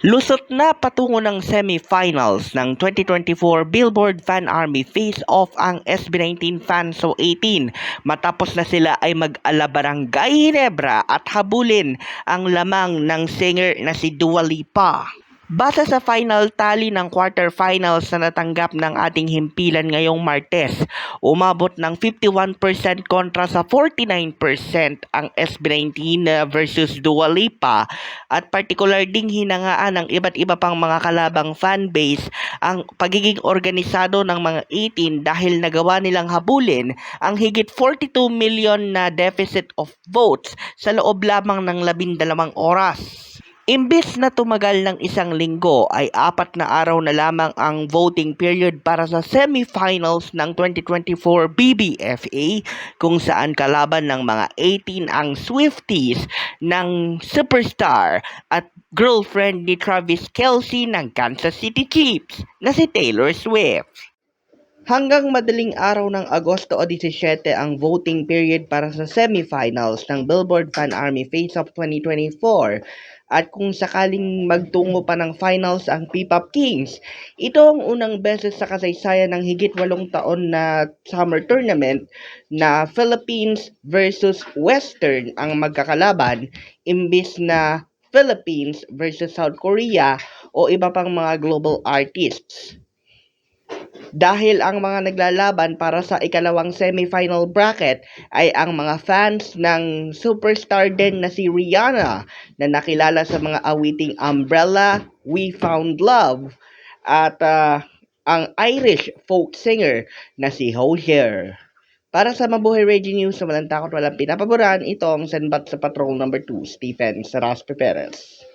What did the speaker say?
Lusot na patungo ng semifinals ng 2024 Billboard Fan Army Face Off ang SB19 Fanso 18 matapos na sila ay mag-alabarangay Hinebra at habulin ang lamang ng singer na si Dua Lipa. Base sa final tally ng quarterfinals na natanggap ng ating himpilan ngayong Martes, umabot ng 51% kontra sa 49% ang SB19 versus Dua Lipa at particular ding hinangaan ng iba't iba pang mga kalabang fanbase ang pagiging organisado ng mga 18 dahil nagawa nilang habulin ang higit 42 million na deficit of votes sa loob lamang ng labindalawang oras. Imbis na tumagal ng isang linggo ay apat na araw na lamang ang voting period para sa semifinals ng 2024 BBFA kung saan kalaban ng mga 18 ang Swifties ng superstar at girlfriend ni Travis Kelce ng Kansas City Chiefs na si Taylor Swift. Hanggang madaling araw ng Agosto 17 ang voting period para sa semifinals ng Billboard Fan Army Face Off 2024 at kung sakaling magtungo pa ng finals ang P-Pop Kings, ito ang unang beses sa kasaysayan ng higit walong taon na summer tournament na Philippines versus Western ang magkakalaban imbis na Philippines versus South Korea o iba pang mga global artists. Dahil ang mga naglalaban para sa ikalawang semifinal bracket ay ang mga fans ng superstar din na si Rihanna na nakilala sa mga awiting Umbrella, We Found Love at ah, ang Irish folk singer na si Hozier. Para sa Mabuhay Radio News walang takot walang pinapaboran, ito ang Senbat sa Patrol number 2, Stephen Saraspe Perez.